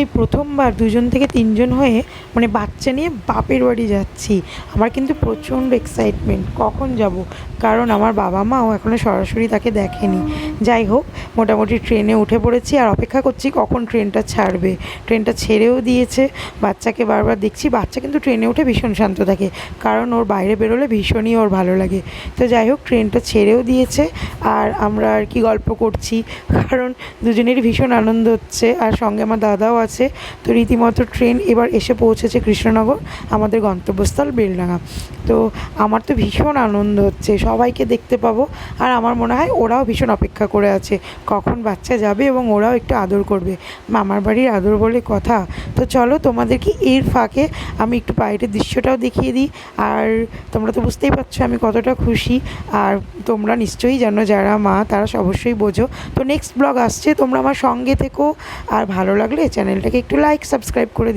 এই প্রথমবার দুজন থেকে তিনজন হয়ে মানে বাচ্চা নিয়ে বাপের বাড়ি যাচ্ছি। আমার কিন্তু প্রচণ্ড এক্সাইটমেন্ট কখন যাব? কারণ আমার বাবা মাও এখনও সরাসরি তাকে দেখেনি। যাই হোক, মোটামুটি ট্রেনে উঠে পড়েছি আর অপেক্ষা করছি কখন ট্রেনটা ছাড়বে। ট্রেনটা ছেড়েও দিয়েছে, বাচ্চাকে বারবার দেখছি। বাচ্চা কিন্তু ট্রেনে উঠে ভীষণ শান্ত থাকে, কারণ ওর বাইরে বেরোলে ভীষণই ওর ভালো লাগে। তো যাই হোক ট্রেনটা ছেড়েও দিয়েছে আর আমরা আর কি গল্প করছি, কারণ দুজনেরই ভীষণ আনন্দ হচ্ছে। আর সঙ্গে আমার দাদাও আছে। তো রীতিমতো ট্রেন এবার এসে পৌঁছেছে কৃষ্ণনগর, আমাদের গন্তব্যস্থল বেলডাঙা তো আমার তো ভীষণ আনন্দ হচ্ছে, সবাইকে দেখতে পাবো। আর আমার মনে হয় ওরাও ভীষণ অপেক্ষা করে আছে, কখন বাচ্চা যাবে এবং ওরাও একটু আদর করবে। মামার বাড়ির আদর বলে কথা। তো চলো তোমাদেরকে এর ফাঁকে আমি একটু বাইরের দৃশ্যটাও দেখিয়ে দিই। আর তোমরা তো বুঝতেই পারছ আমি কতটা খুশি। আর তোমরা নিশ্চয়ই জানো যারা মা, তারা অবশ্যই বোঝো। তো নেক্সট ব্লগ আসছে, তোমরা আমার সঙ্গে থেকো। আর ভালো লাগলে চ্যানেলটাকে একটু লাইক সাবস্ক্রাইব করে